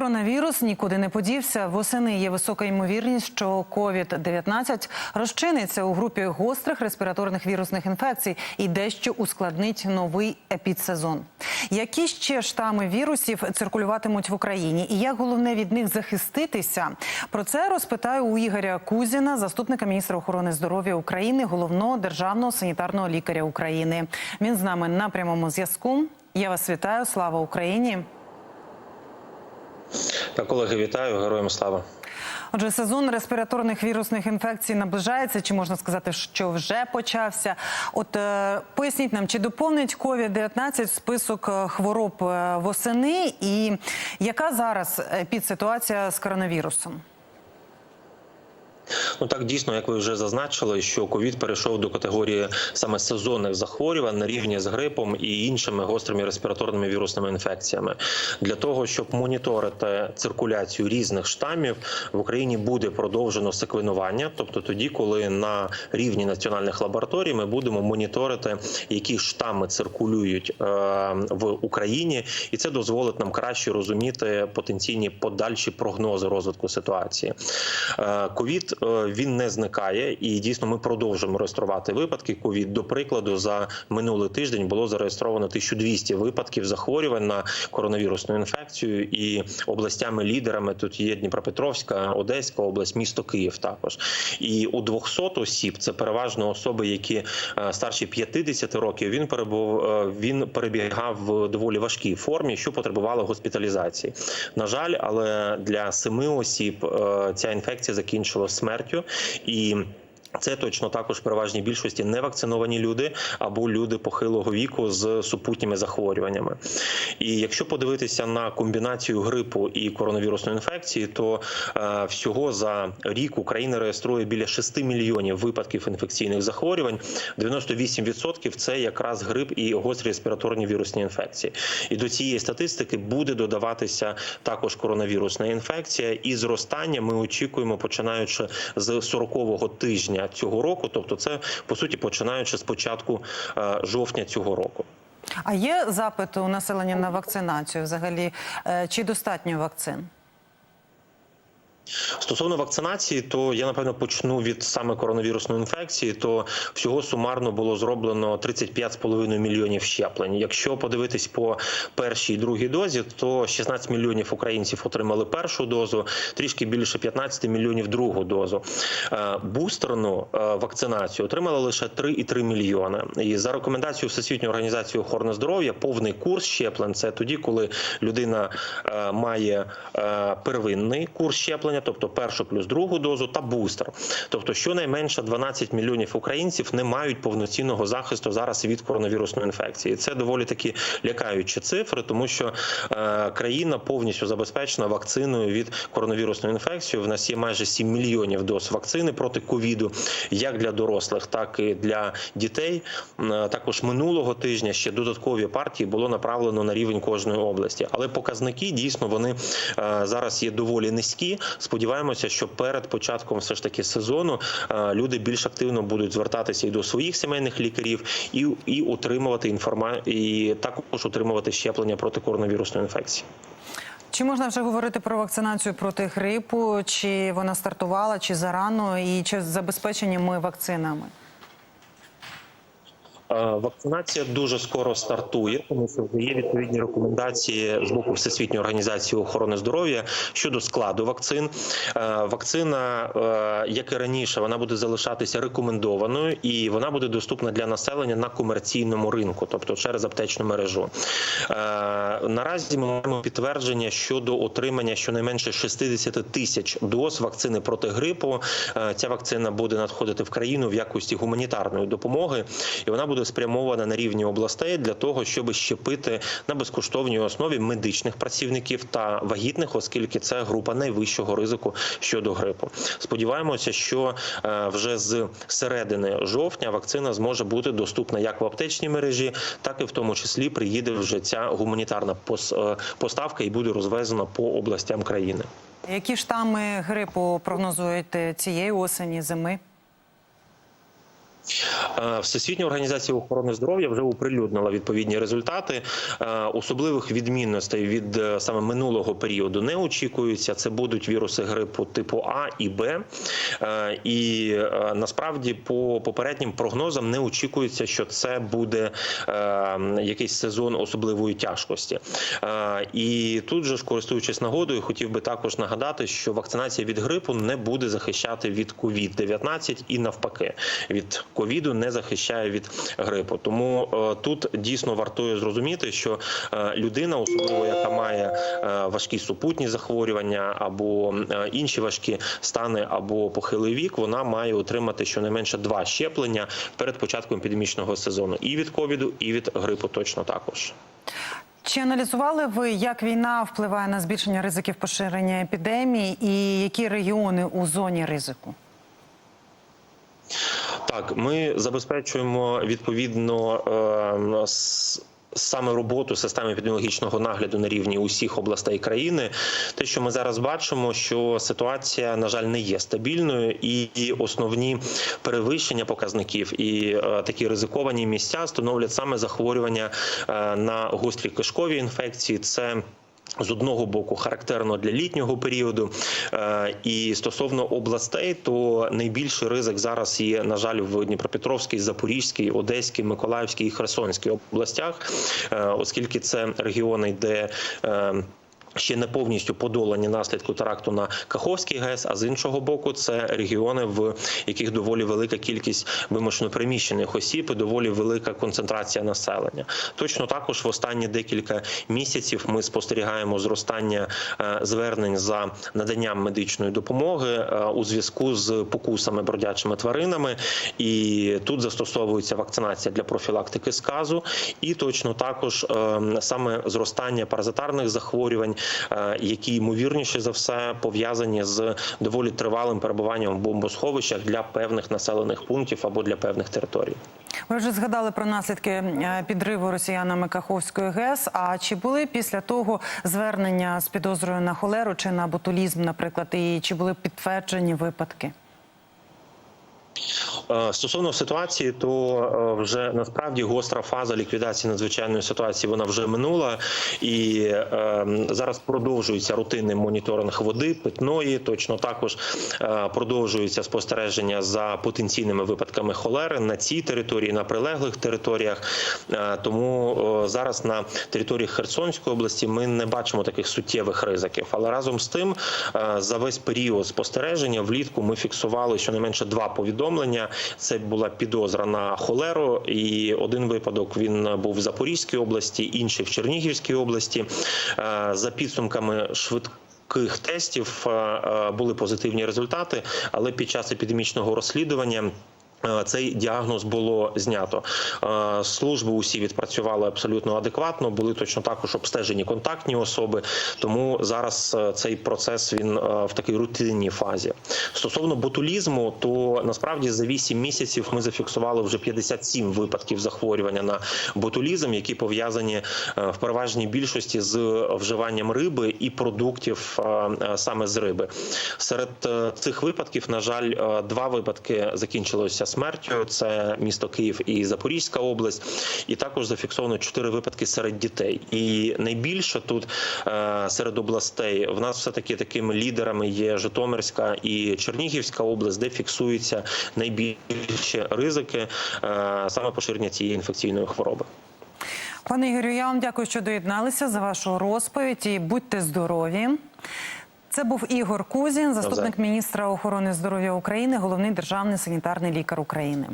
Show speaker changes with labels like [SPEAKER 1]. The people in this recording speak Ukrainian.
[SPEAKER 1] Коронавірус нікуди не подівся. Восени є висока ймовірність, що COVID-19 розчиниться у групі гострих респіраторних вірусних інфекцій і дещо ускладнить новий епідсезон. Які ще штами вірусів циркулюватимуть в Україні, і як головне від них захиститися? Про це розпитаю у Ігоря Кузіна, заступника міністра охорони здоров'я України, головного державного санітарного лікаря України. Він з нами на прямому зв'язку. Я вас вітаю. Слава Україні.
[SPEAKER 2] Та колеги, вітаю, героям слава.
[SPEAKER 1] Отже, сезон респіраторних вірусних інфекцій наближається, чи можна сказати, що вже почався. От е, поясніть нам, чи доповнить COVID-19 список е, хвороб е, восени, і яка зараз підситуація з коронавірусом?
[SPEAKER 2] Ну так дійсно, як ви вже зазначили, що ковід перейшов до категорії саме сезонних захворювань на рівні з грипом і іншими гострими респіраторними вірусними інфекціями. Для того щоб моніторити циркуляцію різних штамів в Україні буде продовжено секвенування, тобто тоді, коли на рівні національних лабораторій ми будемо моніторити, які штами циркулюють е, в Україні, і це дозволить нам краще розуміти потенційні подальші прогнози розвитку ситуації. Е, Ковід він не зникає, і дійсно ми продовжуємо реєструвати випадки. Ковід до прикладу за минулий тиждень було зареєстровано 1200 випадків захворювань на коронавірусну інфекцію. І областями лідерами тут є Дніпропетровська, Одеська область, місто Київ. Також і у 200 осіб це переважно особи, які е, старші 50 років. Він перебув він перебігав в доволі важкій формі, що потребувало госпіталізації. На жаль, але для семи осіб е, ця інфекція закінчила смертю і. Це точно також в переважній більшості невакциновані люди або люди похилого віку з супутніми захворюваннями. І якщо подивитися на комбінацію грипу і коронавірусної інфекції, то е, всього за рік Україна реєструє біля 6 мільйонів випадків інфекційних захворювань. 98% – це якраз грип і гострі респіраторні вірусні інфекції. І до цієї статистики буде додаватися також коронавірусна інфекція. І зростання ми очікуємо, починаючи з 40-го тижня цього року, тобто це по суті починаючи з початку е, жовтня цього року.
[SPEAKER 1] А є запит у населення на вакцинацію? Взагалі, е, чи достатньо вакцин?
[SPEAKER 2] Стосовно вакцинації, то я напевно почну від саме коронавірусної інфекції. То всього сумарно було зроблено 35,5 мільйонів щеплень. Якщо подивитись по першій і другій дозі, то 16 мільйонів українців отримали першу дозу, трішки більше 15 мільйонів другу дозу. Е, Бустерну е, вакцинацію отримали лише 3,3 мільйони. І за рекомендацією Всесвітньої організації охорони здоров'я, повний курс щеплень це тоді, коли людина е, має первинний курс щеплення тобто першу плюс другу дозу та бустер. Тобто, щонайменше 12 мільйонів українців не мають повноцінного захисту зараз від коронавірусної інфекції. Це доволі такі лякаючі цифри, тому що е, країна повністю забезпечена вакциною від коронавірусної інфекції. В нас є майже 7 мільйонів доз вакцини проти ковіду, як для дорослих, так і для дітей. Е, також минулого тижня ще додаткові партії було направлено на рівень кожної області, але показники дійсно вони е, зараз є доволі низькі сподіваємося, що перед початком все ж таки сезону е, люди більш активно будуть звертатися і до своїх сімейних лікарів, і і отримувати інформацію, і також отримувати щеплення проти коронавірусної інфекції.
[SPEAKER 1] Чи можна вже говорити про вакцинацію проти грипу? Чи вона стартувала, чи зарано, і чи забезпечені ми вакцинами?
[SPEAKER 2] Вакцинація дуже скоро стартує, тому що вже є відповідні рекомендації з боку Всесвітньої організації охорони здоров'я щодо складу вакцин. Вакцина, як і раніше, вона буде залишатися рекомендованою і вона буде доступна для населення на комерційному ринку, тобто через аптечну мережу. Наразі ми маємо підтвердження щодо отримання щонайменше 60 тисяч доз вакцини проти грипу. Ця вакцина буде надходити в країну в якості гуманітарної допомоги, і вона буде спрямована на рівні областей для того, щоб щепити на безкоштовній основі медичних працівників та вагітних, оскільки це група найвищого ризику щодо грипу. Сподіваємося, що е, вже з середини жовтня вакцина зможе бути доступна як в аптечній мережі, так і в тому числі приїде вже ця гуманітарна е, поставка і буде розвезена по областям країни.
[SPEAKER 1] Які штами грипу прогнозуєте цієї осені зими?
[SPEAKER 2] Е, Всесвітня організація охорони здоров'я вже оприлюднила відповідні результати. Е, Особливих відмінностей від е, саме минулого періоду не очікується. Це будуть віруси грипу типу А і Б. І насправді по попереднім прогнозам не очікується, що це буде якийсь сезон особливої тяжкості. І тут же ж користуючись нагодою, хотів би також нагадати, що вакцинація від грипу не буде захищати від COVID-19 і навпаки від ковіду не захищає від грипу. Тому е, тут дійсно вартує зрозуміти, що е, людина, особливо яка має е, важкі супутні захворювання або інші важкі стани, або похилий вік, вона має отримати щонайменше два щеплення перед початком епідемічного сезону і від ковіду, і від грипу точно також.
[SPEAKER 1] Чи аналізували ви, як війна впливає на збільшення ризиків поширення епідемії і які регіони у зоні ризику?
[SPEAKER 2] Так, ми забезпечуємо відповідно е, саме роботу системи епідеміологічного нагляду на рівні усіх областей країни. Те, що ми зараз бачимо, що ситуація, на жаль, не є стабільною, і основні перевищення показників і е, такі ризиковані місця становлять саме захворювання е, на гострі кишкові інфекції. Це з одного боку характерно для літнього періоду, Е, і стосовно областей, то найбільший ризик зараз є, на жаль, в Дніпропетровській, Запорізькій, Одеській, Миколаївській і Херсонській областях, е, оскільки це регіони, де е, Ще не повністю подолані наслідку теракту на Каховський ГЕС, а з іншого боку, це регіони, в яких доволі велика кількість вимушено переміщених осіб і доволі велика концентрація населення. Точно також в останні декілька місяців ми спостерігаємо зростання е, звернень за наданням медичної допомоги е, у зв'язку з покусами бродячими тваринами, і тут застосовується вакцинація для профілактики сказу, і точно також е, саме зростання паразитарних захворювань, які ймовірніше за все пов'язані з доволі тривалим перебуванням в бомбосховищах для певних населених пунктів або для певних територій.
[SPEAKER 1] Ви вже згадали про наслідки е, підриву росіянами Каховської ГЕС. А чи були після того звернення з підозрою на холеру чи на ботулізм, наприклад, і чи були підтверджені випадки?
[SPEAKER 2] Е, Стосовно ситуації, то е, вже насправді гостра фаза ліквідації надзвичайної ситуації вона вже минула, і е, зараз продовжується рутинний моніторинг води, питної. Точно також е, продовжується спостереження за потенційними випадками холери на цій території, на прилеглих територіях. Тому зараз на території Херсонської області ми не бачимо таких суттєвих ризиків. Але разом з тим, за весь період спостереження влітку ми фіксували щонайменше два повідомлення. Це була підозра на холеру, і один випадок він був в Запорізькій області, інший в Чернігівській області. Е, За підсумками швидких тестів е, е, були позитивні результати, але під час епідемічного розслідування. Е, Цей діагноз було знято. Е, Служби усі відпрацювали абсолютно адекватно. Були точно також обстежені контактні особи. Тому зараз е, цей процес він в такій рутинній фазі. Стосовно ботулізму, то насправді за 8 місяців ми зафіксували вже 57 випадків захворювання на ботулізм, які пов'язані в переважній більшості з вживанням риби і продуктів саме з риби. Серед цих випадків, на жаль, два випадки закінчилися смертю. Це місто Київ і Запорізька область, і також зафіксовано чотири випадки серед дітей. І найбільше тут е, серед областей в нас все таки такими лідерами є Житомирська і Чернігівська область, де фіксуються найбільші ризики е, саме поширення цієї інфекційної хвороби.
[SPEAKER 1] Пане Ігорю, я вам дякую, що доєдналися за вашу розповідь і будьте здорові. Це був Ігор Кузін, заступник міністра охорони здоров'я України, головний державний санітарний лікар України.